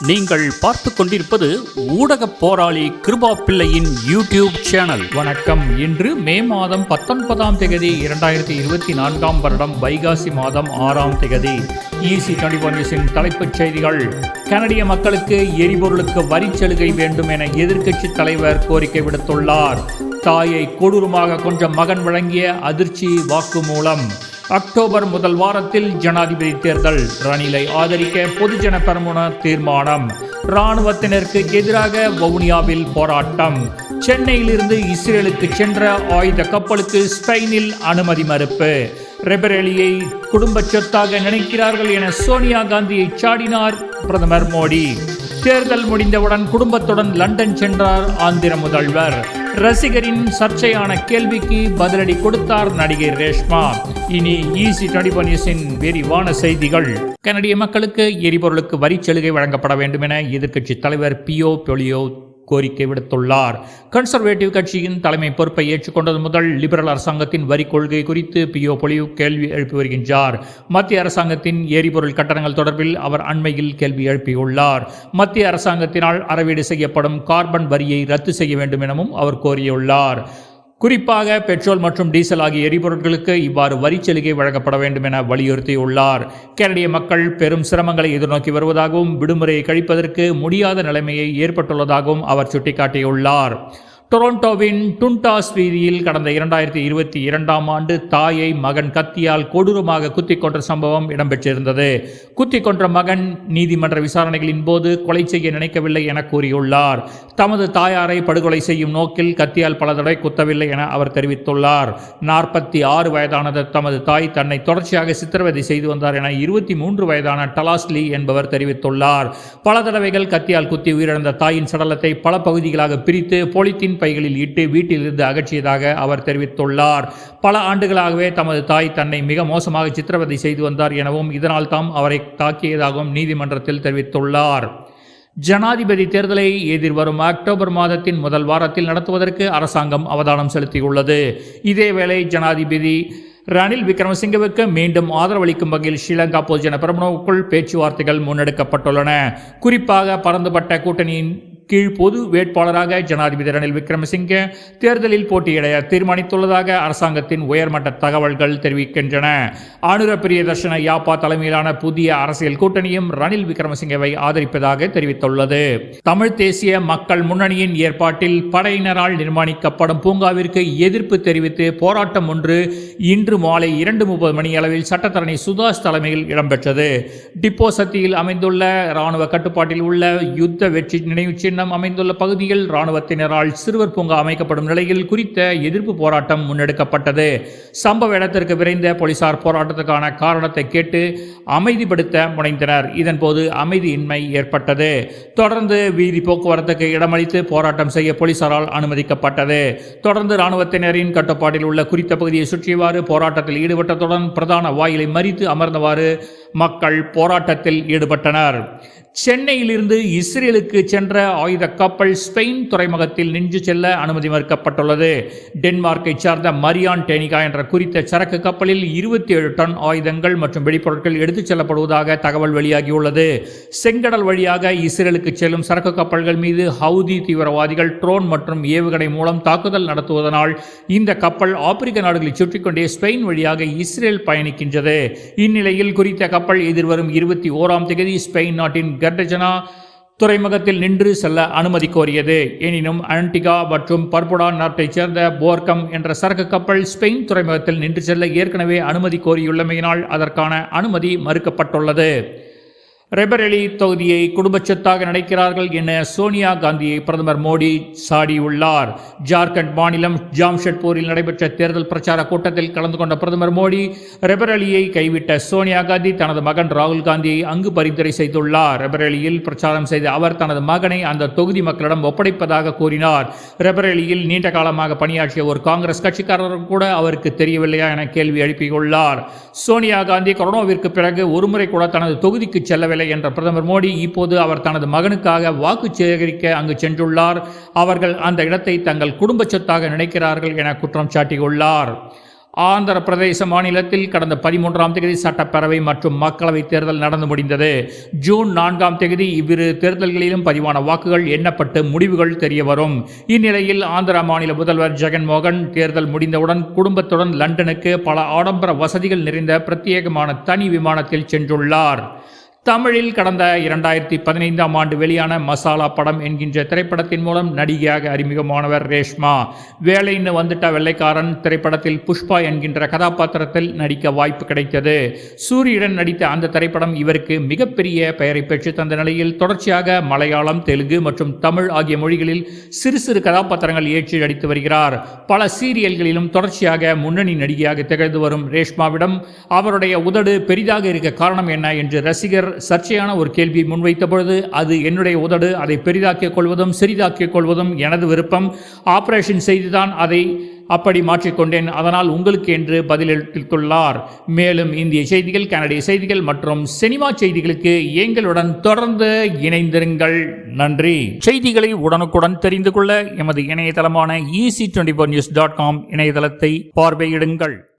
நீங்கள் பார்த்து கொண்டிருப்பது ஊடக போராளி கிருபா பிள்ளையின் யூடியூப் சேனல். வணக்கம். இன்று மே மாதம் பத்தொன்பதாம் தேதி இரண்டாயிரத்தி இருபத்தி நான்காம் வருடம் வைகாசி மாதம் ஆறாம் தேதி. ஈசி டுவெண்டி தலைப்புச் செய்திகள். கனடிய மக்களுக்கு எரிபொருளுக்கு வரி சலுகை வேண்டும் என எதிர்க்கட்சி தலைவர் கோரிக்கை விடுத்துள்ளார். தாயை கொடூரமாக கொஞ்சம் மகன் வழங்கிய அதிர்ச்சி வாக்குமூலம். அக்டோபர் முதல் வாரத்தில் ஜனாதிபதி தேர்தல். ரணிலை ஆதரிக்க பொதுஜன பெருமுன தீர்மானம். இராணுவத்தினருக்கு எதிராக வவுனியாவில் போராட்டம். சென்னையிலிருந்து இஸ்ரேலுக்கு சென்ற ஆயுத கப்பலுக்கு ஸ்பெயினில் அனுமதி மறுப்பு. ரெபரேலியை குடும்ப சொத்தாக நினைக்கிறார்கள் என சோனியா காந்தியை சாடினார் பிரதமர் மோடி. தேர்தல் முடிந்தவுடன் குடும்பத்துடன் லண்டன் சென்றார் ஆந்திர முதல்வர். ரசிகரின் சர்ச்சையான கேள்விக்கு பதிலடி கொடுத்தார் நடிகை ரேஷ்மா. இனி ஈசி டுவெண்டி விரிவான செய்திகள். கனடிய மக்களுக்கு எரிபொருளுக்கு வரிச் சலுகை வழங்கப்பட வேண்டும் என எதிர்க்கட்சி தலைவர் பியோ பொலியோ கோரிக்கை விடுத்துள்ளார். கன்சர்வேட்டிவ் கட்சியின் தலைமை பொறுப்பை ஏற்றுக்கொண்டது முதல் லிபரல் அரசாங்கத்தின் வரி கொள்கை குறித்து பியோ பொலிவு கேள்வி எழுப்பி வருகின்றார். மத்திய அரசாங்கத்தின் எரிபொருள் கட்டணங்கள் தொடர்பில் அவர் அண்மையில் கேள்வி எழுப்பியுள்ளார். மத்திய அரசாங்கத்தினால் அறவீடு செய்யப்படும் கார்பன் வரியை ரத்து செய்ய வேண்டும் எனவும் அவர் கோரியுள்ளார். குறிப்பாக பெட்ரோல் மற்றும் டீசல் ஆகிய எரிபொருட்களுக்கு இவ்வாறு வரி சலுகை வழங்கப்பட வேண்டும் என வலியுறுத்தியுள்ளார். கனடிய மக்கள் பெரும் சிரமங்களை எதிர்நோக்கி வருவதாகவும் விடுமுறையை கழிப்பதற்கு முடியாத நிலைமையை ஏற்பட்டுள்ளதாகவும் அவர் சுட்டிக்காட்டியுள்ளார். டொரண்டோவின் டுன்டாஸ் வீதியில் கடந்த இரண்டாயிரத்தி இருபத்தி இரண்டாம் ஆண்டு தாயை மகன் கத்தியால் கொடூரமாக குத்திக் கொன்ற சம்பவம் இடம்பெற்றிருந்தது. குத்திக் கொன்ற மகன் நீதிமன்ற விசாரணைகளின் போது கொலை செய்ய நினைக்கவில்லை என கூறியுள்ளார். தமது தாயாரை படுகொலை செய்யும் நோக்கில் கத்தியால் பல தடவை குத்தவில்லை என அவர் தெரிவித்துள்ளார். நாற்பத்தி ஆறு வயதானது தமது தாய் தன்னை தொடர்ச்சியாக சித்திரவதை செய்து வந்தார் என இருபத்தி மூன்று வயதான டலாஸ்லி என்பவர் தெரிவித்துள்ளார். பல தடவைகள் கத்தியால் குத்தி உயிரிழந்த தாயின் சடலத்தை பல பகுதிகளாக பிரித்து பொலித்தின் பைகளில் இட்டு வீட்டிலிருந்து அகற்றியதாக அவர் தெரிவித்துள்ளார். பல ஆண்டுகளாகவே தமது தாய் தன்னை மிக மோசமாக சித்திரவதை செய்து வந்தார் எனவும் இதனால் தாம் அவரை தாக்கியதாகவும் நீதிமன்றத்தில் தெரிவித்துள்ளார். ஜனாதிபதி தேர்தலை எதிர்வரும் அக்டோபர் மாதத்தின் முதல் வாரத்தில் நடத்துவதற்கு அரசாங்கம் அவதானம் செலுத்தியுள்ளது. இதேவேளை ஜனாதிபதி ரணில் விக்ரமசிங்கவுக்கு மீண்டும் ஆதரவளிக்கும் வகையில் ஸ்ரீலங்கா பொதுஜன பிரமுனவுக்குள் பேச்சுவார்த்தைகள் முன்னெடுக்கப்பட்டுள்ளன. குறிப்பாக பரந்துபட்ட கூட்டணியின் கீழ் பொது வேட்பாளராக ஜனாதிபதி ரணில் விக்ரமசிங்கே தேர்தலில் போட்டியிட தீர்மானித்துள்ளதாக அரசாங்கத்தின் உயர்மட்ட தகவல்கள் தெரிவிக்கின்றன. ஆனுர பிரியதர்ஷன யாப்பா தலைமையிலான புதிய அரசியல் கூட்டணியும் ரணில் விக்ரமசிங்கவை ஆதரிப்பதாக தெரிவித்துள்ளது. தமிழ் தேசிய மக்கள் முன்னணியின் ஏற்பாட்டில் படையினரால் நிர்மாணிக்கப்படும் பூங்காவிற்கு எதிர்ப்பு தெரிவித்து போராட்டம் ஒன்று இன்று மாலை இரண்டு முப்பது மணி அளவில் சட்டத்தரணி சுதாஷ் தலைமையில் இடம்பெற்றது. டிப்போ சத்தியில் அமைந்துள்ள இராணுவ கட்டுப்பாட்டில் உள்ள யுத்த வெற்றி நினைவு சின்னம் அமைந்துள்ள பகுதியில் இராணுவத்தினரால் சிறுவர் பூங்கா அமைக்கப்படும் நிலையில் குறித்த எதிர்ப்பு போராட்டம் முன்னெடுக்கப்பட்டது. சம்பவ இடத்திற்கு விரைந்த போலீசார் போராட்டத்துக்கான காரணத்தை கேட்டு அமைதிப்படுத்த முனைந்தனர். இதன்போது அமைதியின்மை ஏற்பட்டது. தொடர்ந்து வீதி போக்குவரத்துக்கு இடமளித்து போராட்டம் செய்ய போலீசாரால் அனுமதிக்கப்பட்டது. தொடர்ந்து இராணுவத்தினரின் கட்டுப்பாட்டில் உள்ள குறித்த பகுதியை சுற்றியவாறு போராட்டத்தில் ஈடுபட்டதுடன் பிரதான வாயிலை மறித்து அமர்ந்தவாறு மக்கள் போராட்டத்தில் ஈடுபட்டனர். சென்னையிலிருந்து இஸ்ரேலுக்கு சென்ற ஆயுத கப்பல் ஸ்பெயின் துறைமுகத்தில் நின்று செல்ல அனுமதி மறுக்கப்பட்டுள்ளது. டென்மார்க்கை சார்ந்த மரியான் டேனிகா என்ற குறித்த சரக்கு கப்பலில் இருபத்தி ஏழு டன் ஆயுதங்கள் மற்றும் வெடிப்பொருட்கள் எடுத்துச் செல்லப்படுவதாக தகவல் வெளியாகியுள்ளது. செங்கடல் வழியாக இஸ்ரேலுக்கு செல்லும் சரக்கு கப்பல்கள் மீது ஹவுதி தீவிரவாதிகள் ட்ரோன் மற்றும் ஏவுகணை மூலம் தாக்குதல் நடத்துவதனால் இந்த கப்பல் ஆப்பிரிக்க நாடுகளை சுற்றிக்கொண்டே ஸ்பெயின் வழியாக இஸ்ரேல் பயணிக்கின்றது. இந்நிலையில் குறித்த கப்பல் எதிர்வரும் இருபத்தி ஓராம் தேதி ஸ்பெயின் நாட்டின் கர்டஜனா துறைமுகத்தில் நின்று செல்ல அனுமதி கோரியது. எனினும் அன்டிகா மற்றும் பர்புடா நாட்டைச் சேர்ந்த போர்க்கம் என்ற சரக்கு கப்பல் ஸ்பெயின் துறைமுகத்தில் நின்று செல்ல ஏற்கனவே அனுமதி கோரியுள்ளமையினால் அதற்கான அனுமதி மறுக்கப்பட்டுள்ளது. ரெபரெலி தொகுதியை குடும்பச்சொத்தாக நினைக்கிறார்கள் என சோனியா காந்தியை பிரதமர் மோடி சாடியுள்ளார். ஜார்க்கண்ட் மாநிலம் ஜாம்ஷெட்பூரில் நடைபெற்ற தேர்தல் பிரச்சார கூட்டத்தில் கலந்து கொண்ட பிரதமர் மோடி ரெபரெலியை கைவிட்ட சோனியா காந்தி தனது மகன் ராகுல் காந்தியை அங்கு பரிந்துரை செய்துள்ளார். ரெபரெலியில் பிரச்சாரம் செய்த அவர் தனது மகனை அந்த தொகுதி மக்களிடம் ஒப்படைப்பதாக கூறினார். ரெபரெலியில் நீண்ட காலமாக பணியாற்றிய ஒரு காங்கிரஸ் கட்சிக்காரரும் கூட அவருக்கு தெரியவில்லையா என கேள்வி எழுப்பியுள்ளார். சோனியா காந்தி கொரோனாவிற்கு பிறகு ஒருமுறை கூட தனது தொகுதிக்கு செல்லவில்லை என்ற பிரதமர் மோடி இப்போது அவர் தனது மகனுக்காக வாக்கு சேகரிக்க அங்கு சென்றுள்ளார். அவர்கள் அந்த இடத்தை தங்கள் குடும்ப சொத்தாக நினைக்கிறார்கள் என குற்றம் சாட்டியுள்ளார். ஆந்திர பிரதேச மாநிலத்தில் கடந்த பதிமூன்றாம் தேதி சட்டப்பேரவை மற்றும் மக்களவை தேர்தல் நடந்து முடிந்தது. ஜூன் நான்காம் தேதி இவ்விரு தேர்தல்களிலும் பதிவான வாக்குகள் எண்ணப்பட்டு முடிவுகள் தெரிய வரும் இந்நிலையில் ஆந்திர மாநில முதல்வர் ஜெகன்மோகன் தேர்தல் முடிந்தவுடன் குடும்பத்துடன் லண்டனுக்கு பல ஆடம்பர வசதிகள் நிறைந்த பிரத்யேகமான தனி விமானத்தில் சென்றுள்ளார். தமிழில் கடந்த இரண்டாயிரத்தி பதினைந்தாம் ஆண்டு வெளியான மசாலா படம் என்கின்ற திரைப்படத்தின் மூலம் நடிகையாக அறிமுகமானவர் ரேஷ்மா. வேலைன்னு வந்துட்ட வெள்ளைக்காரன் திரைப்படத்தில் புஷ்பா என்கின்ற கதாபாத்திரத்தில் நடிக்க வாய்ப்பு கிடைத்தது. சூரியுடன் நடித்த அந்த திரைப்படம் இவருக்கு மிகப்பெரிய பெயரை பெற்று தந்த நிலையில் தொடர்ச்சியாக மலையாளம் தெலுங்கு மற்றும் தமிழ் ஆகிய மொழிகளில் சிறு சிறு கதாபாத்திரங்கள் ஏற்றி நடித்து வருகிறார். பல சீரியல்களிலும் தொடர்ச்சியாக முன்னணி நடிகையாக திகழ்ந்து வரும் ரேஷ்மாவிடம் அவருடைய உதடு பெரிதாக இருக்க காரணம் என்ன என்று ரசிகர் சர்ச்சையான ஒரு கேள்வி முன்வைத்த பொழுது அது என்னுடைய உதடு அதை பெரிதாக்கிக் கொள்வதும் சிறிதாக்கிக் கொள்வதும் எனது விருப்பம். ஆபரேஷன் செய்துதான் அதை அப்படி மாற்றிக்கொண்டேன் அதனால் உங்களுக்கு என்று பதிலளித்துள்ளார். மேலும் இந்திய செய்திகள் கனடிய செய்திகள் மற்றும் சினிமா செய்திகளுக்கு எங்களுடன் தொடர்ந்து இணைந்திருங்கள். நன்றி. செய்திகளை உடனுக்குடன் தெரிந்து கொள்ள எமது இணையதளமான EC twenty news dot com இணையதளத்தை பார்வையிடுங்கள்.